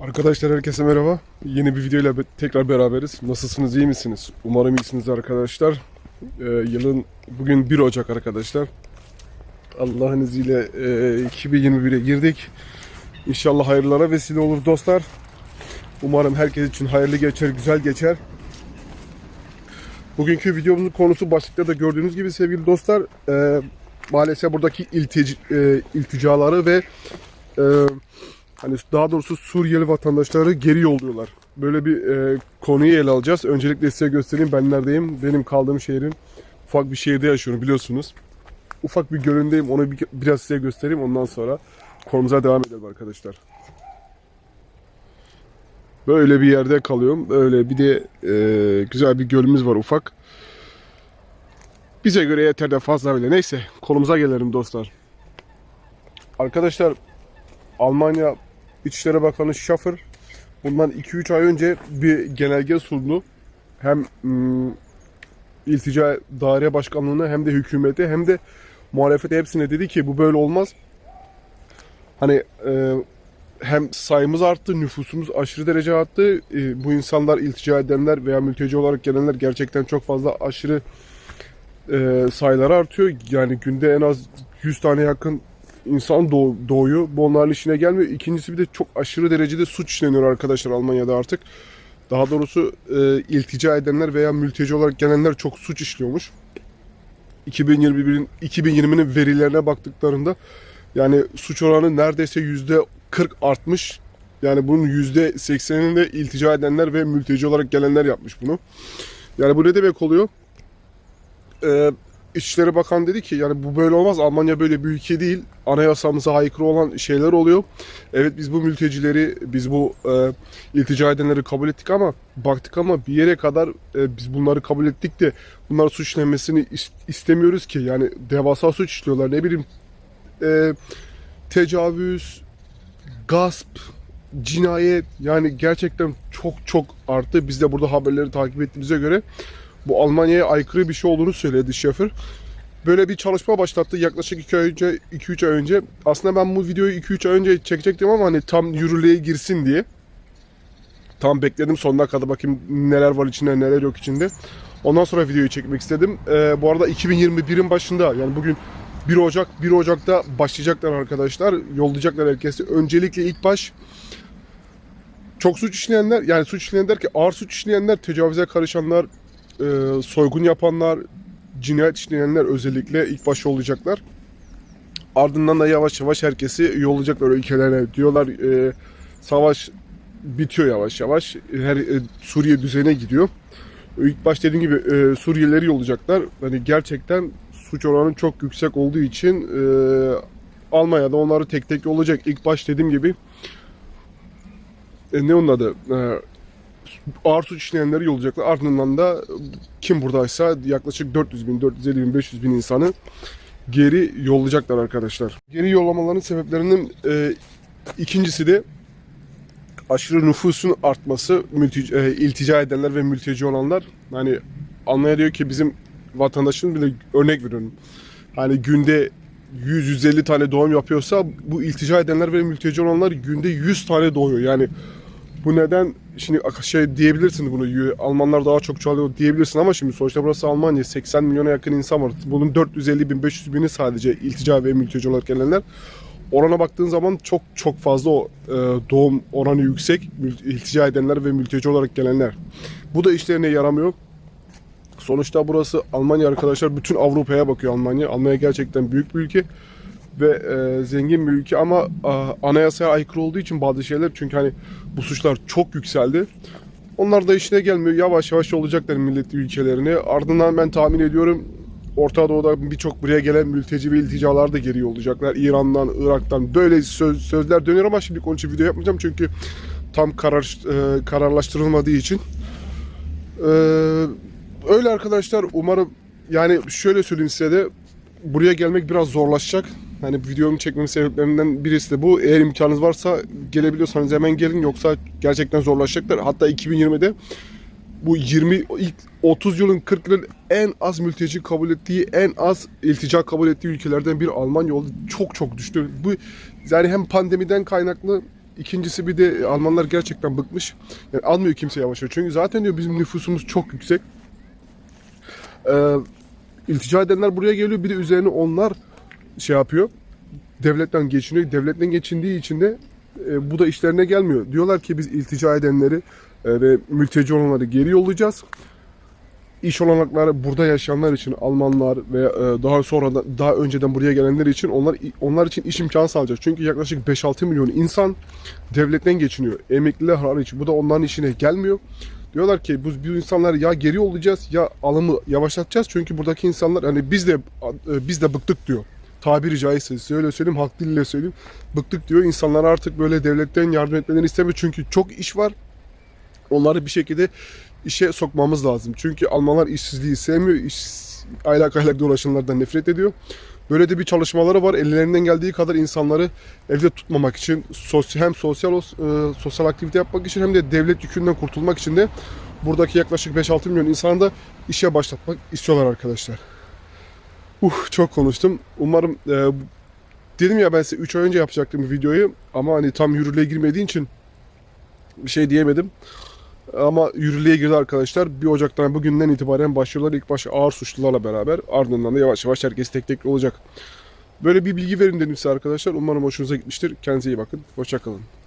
Arkadaşlar herkese merhaba. Yeni bir videoyla tekrar beraberiz. Nasılsınız, iyi misiniz? Umarım iyisiniz arkadaşlar. Ee, yılın bugün 1 Ocak arkadaşlar. Allah'ın izniyle e, 2021'e girdik. İnşallah hayırlara vesile olur dostlar. Umarım herkes için hayırlı geçer, güzel geçer. Bugünkü videomuzun konusu başlıkta da gördüğünüz gibi sevgili dostlar e, maalesef buradaki iltic, e, ilticaları ve e, hani daha doğrusu Suriyeli vatandaşları geri yolluyorlar. Böyle bir e, konuyu ele alacağız. Öncelikle size göstereyim ben neredeyim. Benim kaldığım şehrin ufak bir şehirde yaşıyorum biliyorsunuz. Ufak bir gölündeyim. Onu bir, biraz size göstereyim. Ondan sonra konumuza devam edelim arkadaşlar. Böyle bir yerde kalıyorum. Öyle bir de e, güzel bir gölümüz var ufak. Bize göre yeter de fazla bile. Neyse konumuza gelelim dostlar. Arkadaşlar Almanya İçişleri Bakanı Schaffer bundan 2-3 ay önce bir genelge sundu. Hem ım, İltica Daire Başkanlığı'na hem de hükümete hem de muhalefete hepsine dedi ki bu böyle olmaz. Hani e, hem sayımız arttı, nüfusumuz aşırı derece arttı. E, bu insanlar iltica edenler veya mülteci olarak gelenler gerçekten çok fazla aşırı e, sayıları artıyor. Yani günde en az 100 tane yakın insan doğ- doğuyor. Bu onların işine gelmiyor. İkincisi bir de çok aşırı derecede suç işleniyor arkadaşlar Almanya'da artık. Daha doğrusu e, iltica edenler veya mülteci olarak gelenler çok suç işliyormuş. 2021'in 2020'nin verilerine baktıklarında yani suç oranı neredeyse yüzde 40 artmış. Yani bunun yüzde 80'ini de iltica edenler ve mülteci olarak gelenler yapmış bunu. Yani bu ne demek oluyor? Ee, İçişleri Bakan dedi ki yani bu böyle olmaz. Almanya böyle bir ülke değil. Anayasamıza aykırı olan şeyler oluyor. Evet biz bu mültecileri, biz bu e, iltica edenleri kabul ettik ama baktık ama bir yere kadar e, biz bunları kabul ettik de bunlar suç işlenmesini is- istemiyoruz ki. Yani devasa suç işliyorlar. Ne bileyim e, tecavüz, gasp, cinayet yani gerçekten çok çok arttı. Biz de burada haberleri takip ettiğimize göre bu Almanya'ya aykırı bir şey olduğunu söyledi Schäfer. Böyle bir çalışma başlattı yaklaşık 2 ay önce 2-3 ay önce. Aslında ben bu videoyu 2-3 ay önce çekecektim ama hani tam yürürlüğe girsin diye. Tam bekledim sonuna kadar bakayım neler var içinde neler yok içinde. Ondan sonra videoyu çekmek istedim. Ee, bu arada 2021'in başında yani bugün 1 Ocak 1 Ocak'ta başlayacaklar arkadaşlar. Yollayacaklar herkesi. Öncelikle ilk baş çok suç işleyenler yani suç işleyen der ki ağır suç işleyenler, tecavüze karışanlar, e, soygun yapanlar, cinayet işleyenler özellikle ilk baş yollayacaklar. Ardından da yavaş yavaş herkesi yollayacaklar ülkelerine. Diyorlar e, savaş bitiyor yavaş yavaş. Her e, Suriye düzene gidiyor. İlk baş dediğim gibi e, Suriyelileri yollayacaklar. Hani gerçekten suç oranı çok yüksek olduğu için e, Almanya'da onları tek tek yollayacak. İlk baş dediğim gibi e, ne onun adı? E, ağır suç işleyenleri yollayacaklar. Ardından da kim buradaysa yaklaşık 400 bin, 450 bin, 500 bin insanı geri yollayacaklar arkadaşlar. Geri yollamaların sebeplerinin e, ikincisi de aşırı nüfusun artması, mülteci, e, iltica edenler ve mülteci olanlar. Hani Almanya diyor ki bizim vatandaşın bile örnek veriyorum. Hani günde 100-150 tane doğum yapıyorsa bu iltica edenler ve mülteci olanlar günde 100 tane doğuyor. Yani bu neden şimdi şey diyebilirsin bunu Almanlar daha çok çoğalıyor diyebilirsin ama şimdi sonuçta burası Almanya 80 milyona yakın insan var. Bunun 450 bin 500 bini sadece iltica ve mülteci olarak gelenler. Orana baktığın zaman çok çok fazla o, e, doğum oranı yüksek. İltica edenler ve mülteci olarak gelenler. Bu da işlerine yaramıyor. Sonuçta burası Almanya arkadaşlar. Bütün Avrupa'ya bakıyor Almanya. Almanya gerçekten büyük bir ülke ve e, zengin bir ülke ama a, anayasaya aykırı olduğu için bazı şeyler çünkü hani bu suçlar çok yükseldi. Onlar da işine gelmiyor. Yavaş yavaş olacaklar milletli ülkelerine. Ardından ben tahmin ediyorum Orta Doğu'da birçok buraya gelen mülteci ve ilticalar da geri olacaklar. İran'dan, Irak'tan böyle söz, sözler dönüyor ama şimdi onun video yapmayacağım çünkü tam karar e, kararlaştırılmadığı için. E, öyle arkadaşlar umarım yani şöyle söyleyeyim size de buraya gelmek biraz zorlaşacak. Hani videomu çekmemin sebeplerinden birisi de bu. Eğer imkanınız varsa gelebiliyorsanız hemen gelin yoksa gerçekten zorlaşacaklar. Hatta 2020'de bu 20 ilk 30 yılın 40 yılın en az mülteci kabul ettiği, en az iltica kabul ettiği ülkelerden bir Almanya oldu. Çok çok düştü. Bu yani hem pandemiden kaynaklı İkincisi bir de Almanlar gerçekten bıkmış. Yani almıyor kimse yavaş yavaş. Çünkü zaten diyor bizim nüfusumuz çok yüksek. Ee, iltica edenler buraya geliyor. Bir de üzerine onlar şey yapıyor. Devletten geçiniyor. Devletten geçindiği için de e, bu da işlerine gelmiyor. Diyorlar ki biz iltica edenleri e, ve mülteci olanları geri yollayacağız. İş olanakları burada yaşayanlar için Almanlar ve e, daha sonra da daha önceden buraya gelenler için onlar onlar için iş imkanı sağlayacak. Çünkü yaklaşık 5-6 milyon insan devletten geçiniyor. Emekliler hariç. Bu da onların işine gelmiyor. Diyorlar ki bu, bu insanlar ya geri yollayacağız ya alımı yavaşlatacağız. Çünkü buradaki insanlar hani biz de e, biz de bıktık diyor. Tabiri caizse size öyle söyleyeyim halk diliyle söyleyeyim. Bıktık diyor. İnsanlar artık böyle devletten yardım etmelerini istemiyor. Çünkü çok iş var. Onları bir şekilde işe sokmamız lazım. Çünkü Almanlar işsizliği sevmiyor. İş, aylak aylak dolaşanlardan nefret ediyor. Böyle de bir çalışmaları var. Ellerinden geldiği kadar insanları evde tutmamak için sosyal, hem sosyal os- e, sosyal aktivite yapmak için hem de devlet yükünden kurtulmak için de buradaki yaklaşık 5-6 milyon insanı da işe başlatmak istiyorlar arkadaşlar. Uh, çok konuştum. Umarım e, dedim ya ben size 3 ay önce yapacaktım videoyu ama hani tam yürürlüğe girmediği için bir şey diyemedim. Ama yürürlüğe girdi arkadaşlar. 1 Ocak'tan bugünden itibaren başlıyorlar. İlk baş ağır suçlularla beraber ardından da yavaş yavaş herkes tek tek olacak. Böyle bir bilgi verin dedim size arkadaşlar. Umarım hoşunuza gitmiştir. Kendinize iyi bakın. Hoşçakalın.